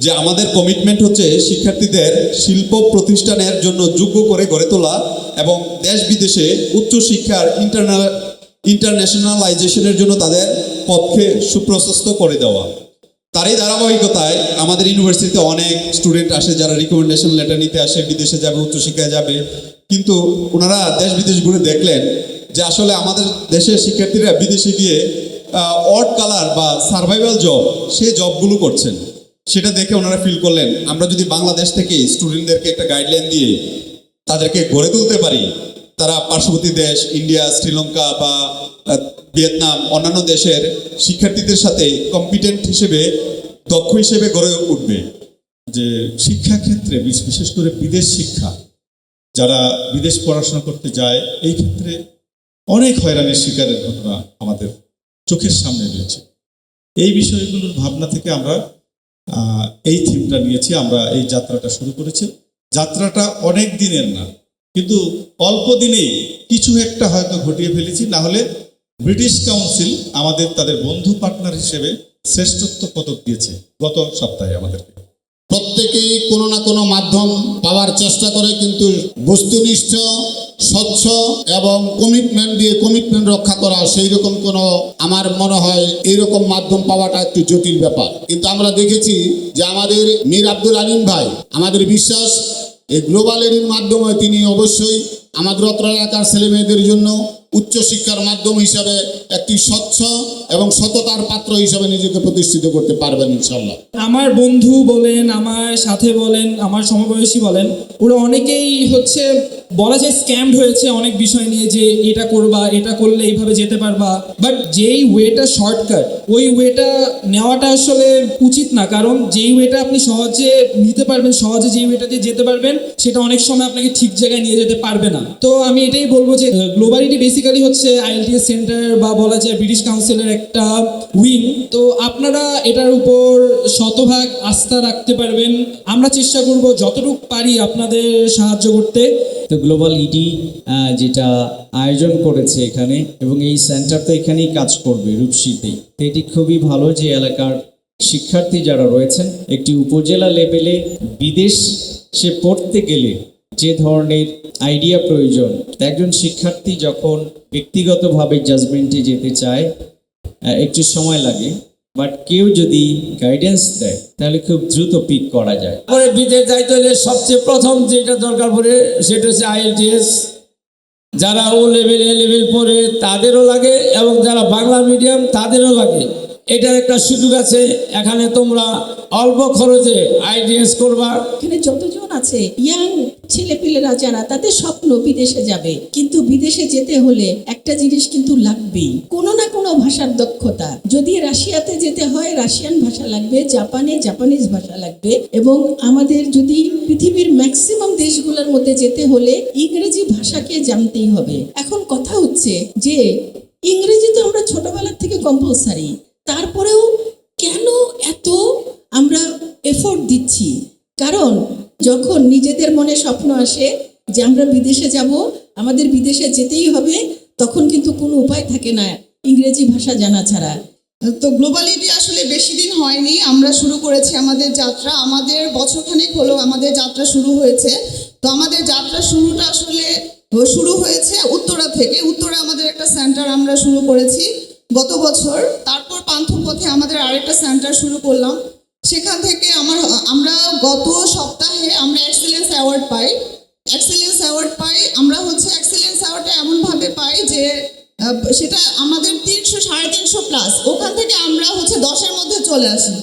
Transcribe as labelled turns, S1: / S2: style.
S1: যে আমাদের কমিটমেন্ট হচ্ছে শিক্ষার্থীদের শিল্প প্রতিষ্ঠানের জন্য যোগ্য করে গড়ে তোলা এবং দেশ বিদেশে উচ্চ শিক্ষার ইন্টারনাল ইন্টারন্যাশনালাইজেশনের জন্য তাদের পথকে সুপ্রশস্ত করে দেওয়া। তারই ধারাবাহিকতায় আমাদের ইউনিভার্সিটিতে অনেক স্টুডেন্ট আসে যারা রিকমেন্ডেশন লেটার নিতে আসে, বিদেশে যাবে, উচ্চশিক্ষায় যাবে। কিন্তু ওনারা দেশ বিদেশ ঘুরে দেখলেন যে আসলে আমাদের দেশের শিক্ষার্থীরা বিদেশে গিয়ে অড কালার বা সার্ভাইভাল জব সে জবগুলো করছেন। সেটা দেখে ওনারা ফিল করলেন, আমরা যদি বাংলাদেশ থেকে স্টুডেন্টদেরকে একটা গাইডলাইন দিয়ে তাদেরকে গড়ে তুলতে পারি, তারা পার্শ্ববর্তী দেশ, ইন্ডিয়া, শ্রীলঙ্কা বা ভিয়েতনাম, অন্যান্য দেশের শিক্ষার্থীদের সাথে কম্পিটেন্ট হিসেবে, দক্ষ হিসেবে গড়ে উঠবে। যে শিক্ষাক্ষেত্রে, বিশ- বিশেষ করে বিদেশ শিক্ষা, যারা বিদেশ পড়াশোনা করতে যায়, এই ক্ষেত্রে অনেক হয়রানির শিকারের ঘটনা আমাদের চোখের সামনে রয়েছে। এই বিষয়গুলোর ভাবনা থেকে আমরা এই থিমটা নিয়েছি, আমরা এই যাত্রাটা শুরু করেছি। যাত্রাটা অনেক দিনের না, কিন্তু অল্প দিনেই কিছু একটা হয়তো ঘটিয়ে ফেলেছি। না হলে ব্রিটিশ কাউন্সিল আমাদের তাদের বন্ধু পার্টনার হিসেবে শ্রেষ্ঠত্ব পদক দিয়েছে গত সপ্তাহে আমাদেরকে।
S2: প্রত্যেকেই কোনো না কোনো মাধ্যম পাওয়ার চেষ্টা করে, কিন্তু বস্তুনিষ্ঠ স্বচ্ছ এবং কমিটমেন্ট দিয়ে কমিটমেন্ট রক্ষা করা সেই রকম কোনো আমার মনে হয় এইরকম মাধ্যম পাওয়াটা একটু জটিল ব্যাপার। কিন্তু আমরা দেখেছি যে আমাদের মীর আব্দুল আলিম ভাই, আমাদের বিশ্বাস, এই গ্লোবাল এরির মাধ্যমে তিনি অবশ্যই আমাদের অত্র এলাকার ছেলে মেয়েদের জন্য উচ্চশিক্ষার মাধ্যম হিসাবে একটি স্বচ্ছ এবং সততার পাত্র হিসাবে নিজেকে প্রতিষ্ঠিত করতে পারবেন ইনশাল্লাহ
S3: আমার বন্ধু বলেন, আমার সাথে বলেন, আমার সমবয়সী বলেন, ওরা অনেকেই হচ্ছে বলা যায় স্ক্যামড হয়েছে অনেক বিষয় নিয়ে যে এটা করবা, এটা করলে এইভাবে যেতে পারবা। বাট যেই ওয়েটা শর্টকাট ওই ওয়েটা নেওয়াটা আসলে উচিত না। কারণ যেই ওয়েটা আপনি সহজে নিতে পারবেন, সহজে যেই ওয়েটা দিয়ে যেতে পারবেন, সেটা অনেক সময় আপনাকে ঠিক জায়গায় নিয়ে যেতে পারবে না। তো আমি এটাই বলব যে গ্লোবালিটি বেসিক্যালি হচ্ছে আইএলটিএস সেন্টার বা বলা যায় ব্রিটিশ কাউন্সিলের একটা উইং তো আপনারা এটার উপর শতভাগ আস্থা রাখতে পারবেন। আমরা চেষ্টা করব যতটুকু পারি আপনাদের সাহায্য করতে।
S4: তো গ্লোবাল ইডি যেটা আয়োজন করেছে এখানে, এবং এই সেন্টার তো এখানেই কাজ করবে রূপসীতেই। তো এটি খুবই ভালো যে এলাকার শিক্ষার্থী যারা রয়েছেন, একটি উপজেলা লেভেলে বিদেশ সে পড়তে গেলে যে ধরনের আইডিয়া প্রয়োজন, একজন শিক্ষার্থী যখন ব্যক্তিগতভাবে জাজমেন্টে যেতে চায় একটু সময় লাগে। বাট কেউ যদি গাইডেন্স দেয়, তাহলে খুব দ্রুত পিক করা যায়।
S5: পরে বিদেশ যাইতে হলে সবচেয়ে প্রথম যেটা দরকার পড়ে, সেটা হচ্ছে আইএলটিএস যারা ও লেভেল এ লেভেল পড়ে, তাদেরও লাগে এবং যারা বাংলা মিডিয়াম তাদেরও লাগে। এটার একটা সুযোগ আছে, এখানে তোমরা অল্প খরচে আইডিএস করবা।
S6: এখানে যতজন আছে, ইয়াং ছেলেপিলেরা যারা, তাদের স্বপ্ন বিদেশে যাবে। কিন্তু বিদেশে যেতে হলে একটা জিনিস কিন্তু লাগবেই। কোনো না কোনো ভাষার দক্ষতা। যদি রাশিয়াতে যেতে হয়, রাশিয়ান ভাষা লাগবে, জাপানে জাপানিজ ভাষা লাগবে, এবং আমাদের যদি পৃথিবীর ম্যাক্সিমাম দেশগুলোর মধ্যে যেতে হলে ইংরেজি ভাষাকে জানতেই হবে। এখন কথা হচ্ছে যে, ইংরেজি তো আমরা ছোটবেলার থেকে কম্পালসারি তারপরেও কেন এত আমরা এফোর্ট দিচ্ছি? কারণ যখন নিজেদের মনে স্বপ্ন আসে যে আমরা বিদেশে যাব, আমাদের বিদেশে যেতেই হবে, তখন কিন্তু কোনো উপায় থাকে না ইংরেজি ভাষা জানা ছাড়া।
S7: তো গ্লোবালিটি আসলে বেশি দিন হয়নি, আমরা শুরু করেছি আমাদের যাত্রা। আমাদের বছরখানেক হলো আমাদের যাত্রা শুরু হয়েছে। তো আমাদের যাত্রা শুরুটা আসলে শুরু হয়েছে উত্তরা থেকে। উত্তরা আমাদের একটা সেন্টার আমরা শুরু করেছি। গত বছর তারপর পান্থপথে আমাদের আরেকটা সেন্টার শুরু করলাম। সেখান থেকে আমার, আমরা গত সপ্তাহে আমরা এক্সেলেন্স অ্যাওয়ার্ড পাই। এক্সেলেন্স অ্যাওয়ার্ড পাই, আমরা হচ্ছে এক্সেলেন্স অ্যাওয়ার্ডটা এমনভাবে পাই যে সেটা আমাদের তিনশো, সাড়ে তিনশো প্লাস ওখান থেকে আমরা হচ্ছে দশের মধ্যে চলে আসি।